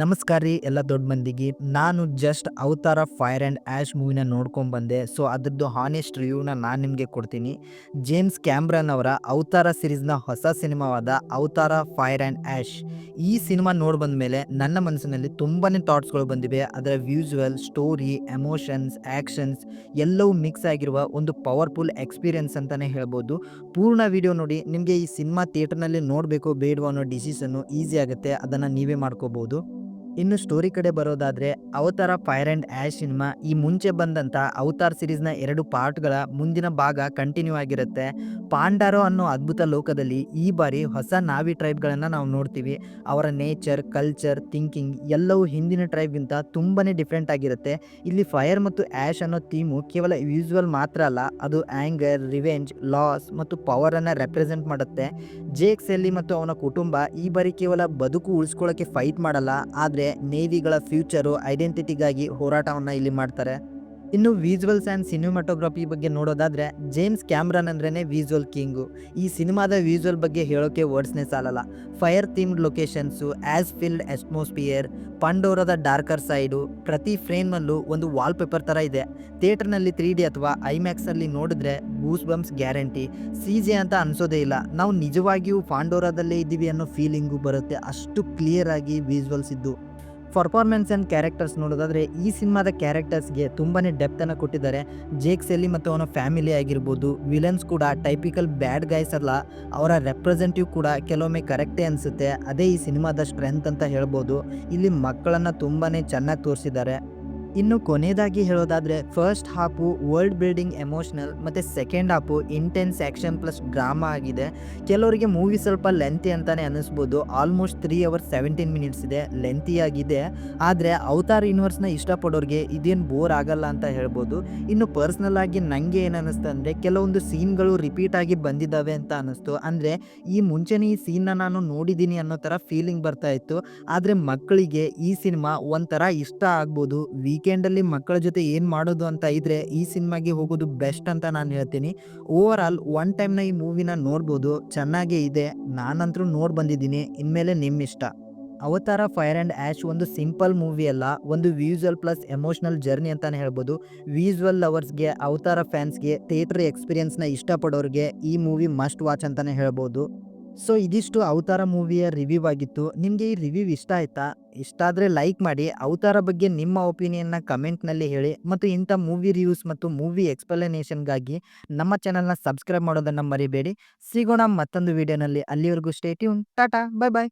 ನಮಸ್ಕಾರ ರೀ ಎಲ್ಲ ದೊಡ್ಡ ಮಂದಿಗೆ. ನಾನು ಜಸ್ಟ್ ಅವತಾರ ಫೈರ್ ಆ್ಯಂಡ್ ಆ್ಯಶ್ ಮೂವಿನ ನೋಡ್ಕೊಂಡು ಬಂದೆ. ಸೊ ಅದ್ರದ್ದು ಹಾನೆಸ್ಟ್ ರಿವ್ಯೂನ ನಾನು ನಿಮಗೆ ಕೊಡ್ತೀನಿ. ಜೇಮ್ಸ್ ಕ್ಯಾಮ್ರನ್ ಅವರ ಅವತಾರ ಸಿರೀಸ್ನ ಹೊಸ ಸಿನಿಮಾವಾದ ಅವತಾರ ಫೈರ್ ಆ್ಯಂಡ್ ಆ್ಯಶ್ ಈ ಸಿನಿಮಾ ನೋಡಿ ಬಂದ ಮೇಲೆ ನನ್ನ ಮನಸ್ಸಿನಲ್ಲಿ ತುಂಬಾ ಥಾಟ್ಸ್ಗಳು ಬಂದಿವೆ. ಅದರ ವ್ಯೂಸುವಲ್ ಸ್ಟೋರಿ ಎಮೋಷನ್ಸ್ ಆ್ಯಕ್ಷನ್ಸ್ ಎಲ್ಲವೂ ಮಿಕ್ಸ್ ಆಗಿರುವ ಒಂದು ಪವರ್ಫುಲ್ ಎಕ್ಸ್ಪೀರಿಯನ್ಸ್ ಅಂತಲೇ ಹೇಳ್ಬೋದು. ಪೂರ್ಣ ವಿಡಿಯೋ ನೋಡಿ, ನಿಮಗೆ ಈ ಸಿನಿಮಾ ಥಿಯೇಟರ್ನಲ್ಲಿ ನೋಡಬೇಕು ಬೇಡವೋ ಅನ್ನೋ ಡಿಸಿಷನ್ನು ಈಸಿ ಆಗುತ್ತೆ. ಅದನ್ನು ನೀವೇ ಮಾಡ್ಕೋಬೋದು. ಇನ್ನು ಸ್ಟೋರಿ ಕಡೆ ಬರೋದಾದ್ರೆ, ಅವತಾರ ಫೈರ್ ಅಂಡ್ ಆ್ಯಶ್ ಸಿನಿಮಾ ಈ ಮುಂಚೆ ಬಂದಂತ ಅವತಾರ್ ಸಿರೀಸ್ನ ಎರಡು ಪಾರ್ಟ್ಗಳ ಮುಂದಿನ ಭಾಗ ಕಂಟಿನ್ಯೂ ಆಗಿರುತ್ತೆ. ಪಾಂಡಾರೋ ಅನ್ನೋ ಅದ್ಭುತ ಲೋಕದಲ್ಲಿ ಈ ಬಾರಿ ಹೊಸ ನಾವಿ ಟ್ರೈಬ್ಗಳನ್ನು ನಾವು ನೋಡ್ತೀವಿ. ಅವರ ನೇಚರ್, ಕಲ್ಚರ್, ಥಿಂಕಿಂಗ್ ಎಲ್ಲವೂ ಹಿಂದಿನ ಟ್ರೈಬ್ಗಿಂತ ತುಂಬಾ ಡಿಫ್ರೆಂಟ್ ಆಗಿರುತ್ತೆ. ಇಲ್ಲಿ ಫೈರ್ ಮತ್ತು ಆ್ಯಶ್ ಅನ್ನೋ ಥೀಮು ಕೇವಲ ವಿಸುವಲ್ ಮಾತ್ರ ಅಲ್ಲ, ಅದು ಆ್ಯಂಗರ್ ರಿವೆಂಜ್, ಲಾಸ್ ಮತ್ತು ಪವರನ್ನು ರೆಪ್ರೆಸೆಂಟ್ ಮಾಡುತ್ತೆ. ಜೇಕ್ ಸೆಲ್ಲಿ ಮತ್ತು ಅವನ ಕುಟುಂಬ ಈ ಬಾರಿ ಕೇವಲ ಬದುಕು ಉಳಿಸ್ಕೊಳ್ಳೋಕ್ಕೆ ಫೈಟ್ ಮಾಡಲ್ಲ, ಆದರೆ ನೇವಿಗಳ ಫ್ಯೂಚರು, ಐಡೆಂಟಿಟಿಗಾಗಿ ಹೋರಾಟವನ್ನು ಇಲ್ಲಿ ಮಾಡ್ತಾರೆ. ಇನ್ನು ವಿಜುವಲ್ಸ್ ಆ್ಯಂಡ್ ಸಿನಿಮಾಟೋಗ್ರಫಿ ಬಗ್ಗೆ ನೋಡೋದಾದರೆ ಜೇಮ್ಸ್ ಕ್ಯಾಮ್ರನ್ ಅಂದ್ರೇ ವಿಜುವಲ್ ಕಿಂಗು ಈ ಸಿನಿಮಾದ ವಿಜುವಲ್ ಬಗ್ಗೆ ಹೇಳೋಕೆ ವರ್ಡ್ಸ್ನೇ ಸಾಲಲ್ಲ. Fire themed locations ash filled atmosphere ಪಂಡೋರದ darker side ಪ್ರತಿ ಫ್ರೇಮಲ್ಲೂ ಒಂದು ವಾಲ್ ಪೇಪರ್ ಥರ ಇದೆ ಥಿಯೇಟರ್ನಲ್ಲಿ ತ್ರೀ ಡಿ ಅಥವಾ ಐಮ್ಯಾಕ್ಸಲ್ಲಿ ನೋಡಿದ್ರೆ goose bumps guarantee C G ಅಂತ ಅನಿಸೋದೇ ಇಲ್ಲ. ನಾವು ನಿಜವಾಗಿಯೂ ಪಾಂಡೋರಾದಲ್ಲೇ ಇದ್ದೀವಿ ಅನ್ನೋ ಫೀಲಿಂಗು ಬರುತ್ತೆ. ಅಷ್ಟು ಕ್ಲಿಯರ್ ಆಗಿ ವಿಜುವಲ್ಸ್ ಇದ್ದು. ಪರ್ಫಾರ್ಮೆನ್ಸ್ ಆ್ಯಂಡ್ ಕ್ಯಾರೆಕ್ಟರ್ಸ್ ನೋಡೋದಾದರೆ, ಈ ಸಿನಿಮಾದ ಕ್ಯಾರೆಕ್ಟರ್ಸ್ಗೆ ತುಂಬಾ ಡೆಪ್ತನ್ನು ಕೊಟ್ಟಿದ್ದಾರೆ. ಜೇಕ್ ಸೆಲ್ಲಿ ಮತ್ತು ಅವನ ಫ್ಯಾಮಿಲಿ ಆಗಿರ್ಬೋದು ವಿಲನ್ಸ್ ಕೂಡ ಟೈಪಿಕಲ್ ಬ್ಯಾಡ್ ಗೈಸ್ ಅಲ್ಲ, ಅವರ ರೆಪ್ರೆಸೆಂಟಿವ್ ಕೂಡ ಕೆಲವೊಮ್ಮೆ ಕರೆಕ್ಟೇ ಅನಿಸುತ್ತೆ. ಅದೇ ಈ ಸಿನಿಮಾದ ಸ್ಟ್ರೆಂತ್ ಅಂತ ಹೇಳ್ಬೋದು. ಇಲ್ಲಿ ಮಕ್ಕಳನ್ನು ತುಂಬಾ ಚೆನ್ನಾಗಿ ತೋರಿಸಿದ್ದಾರೆ. ಇನ್ನು ಕೊನೆಯದಾಗಿ ಹೇಳೋದಾದರೆ first half world building emotional ಮತ್ತು second half intense action plus drama ಆಗಿದೆ. ಕೆಲವರಿಗೆ ಮೂವಿ ಸ್ವಲ್ಪ ಲೆಂತಿ ಅಂತಲೇ ಅನಿಸ್ಬೋದು almost three hours seventeen minutes ಇದೆ ಲೆಂತಿ ಆಗಿದೆ. ಆದರೆ ಅವತಾರ್ ಯೂನಿವರ್ಸ್ನ ಇಷ್ಟಪಡೋರಿಗೆ ಇದೇನು ಬೋರ್ ಆಗಲ್ಲ ಅಂತ ಹೇಳ್ಬೋದು. ಇನ್ನು ಪರ್ಸ್ನಲ್ ಆಗಿ ನನಗೆ ಏನು ಅನ್ನಿಸ್ತು ಅಂದರೆ, ಕೆಲವೊಂದು ಸೀನ್ಗಳು ರಿಪೀಟ್ ಆಗಿ ಬಂದಿದ್ದಾವೆ ಅಂತ ಅನ್ನಿಸ್ತು. ಅಂದರೆ ಈ ಮುಂಚೆನೇ ಈ ಸೀನ್ನ ನಾನು ನೋಡಿದ್ದೀನಿ ಅನ್ನೋ ಥರ ಫೀಲಿಂಗ್ ಬರ್ತಾ ಇತ್ತು. ಆದರೆ ಮಕ್ಕಳಿಗೆ ಈ ಸಿನಿಮಾ ಒಂಥರ ಇಷ್ಟ ಆಗ್ಬೋದು. ವೀಕೆಂಡಲ್ಲಿ ಮಕ್ಕಳ ಜೊತೆ ಏನು ಮಾಡೋದು ಅಂತ ಇದ್ರೆ ಈ ಸಿನಿಮಾಗೆ ಹೋಗೋದು ಬೆಸ್ಟ್ ಅಂತ ನಾನು ಹೇಳ್ತೀನಿ. ಓವರ್ ಆಲ್ ಒನ್ ಟೈಮ್ನ ಈ ಮೂವಿನ ನೋಡ್ಬೋದು. ಚೆನ್ನಾಗೇ ಇದೆ. ನಾನಂತರೂ ನೋಡಿ ಬಂದಿದ್ದೀನಿ. ಇನ್ಮೇಲೆ ನಿಮ್ಮ ಇಷ್ಟ ಅವತಾರ ಫೈರ್ ಆ್ಯಂಡ್ ಆ್ಯಶ್ ಒಂದು ಸಿಂಪಲ್ ಮೂವಿ ಅಲ್ಲ. ಒಂದು ವಿಜುವಲ್ ಪ್ಲಸ್ ಎಮೋಷ್ನಲ್ ಜರ್ನಿ ಅಂತಲೇ ಹೇಳ್ಬೋದು. ವಿಜುವಲ್ ಲವರ್ಸ್ಗೆ ಅವತಾರ ಫ್ಯಾನ್ಸ್ಗೆ ಥಿಯೇಟರ್ ಎಕ್ಸ್ಪೀರಿಯನ್ಸ್ನ ಇಷ್ಟಪಡೋರಿಗೆ ಈ ಮೂವಿ ಮಸ್ಟ್ ವಾಚ್ ಅಂತಲೇ ಹೇಳ್ಬೋದು. ಸೊ ಇದಿಷ್ಟು ಅವತಾರ ಮೂವಿಯ ರಿವ್ಯೂ ಆಗಿತ್ತು. ನಿಮಗೆ ಈ ರಿವ್ಯೂ ಇಷ್ಟ ಆಯ್ತಾ? ಇಷ್ಟ ಆದರೆ ಲೈಕ್ ಮಾಡಿ, ಅವತಾರ ಬಗ್ಗೆ ನಿಮ್ಮ ಒಪಿನಿಯನ್ನ ಕಮೆಂಟ್ನಲ್ಲಿ ಹೇಳಿ ಮತ್ತು ಇಂಥ ಮೂವಿ ರಿವ್ಯೂಸ್ ಮತ್ತು ಮೂವಿ ಎಕ್ಸ್ಪ್ಲನೇಷನ್ಗಾಗಿ ನಮ್ಮ ಚಾನಲ್ನ ಸಬ್ಸ್ಕ್ರೈಬ್ ಮಾಡೋದನ್ನು ಮರಿಬೇಡಿ. ಸಿಗೋಣ ಮತ್ತೊಂದು ವಿಡಿಯೋನಲ್ಲಿ ಅಲ್ಲಿವರೆಗೂ ಸ್ಟೇಟ್ಯೂನ್ ಟಾಟಾ ಬಾಯ್ ಬಾಯ್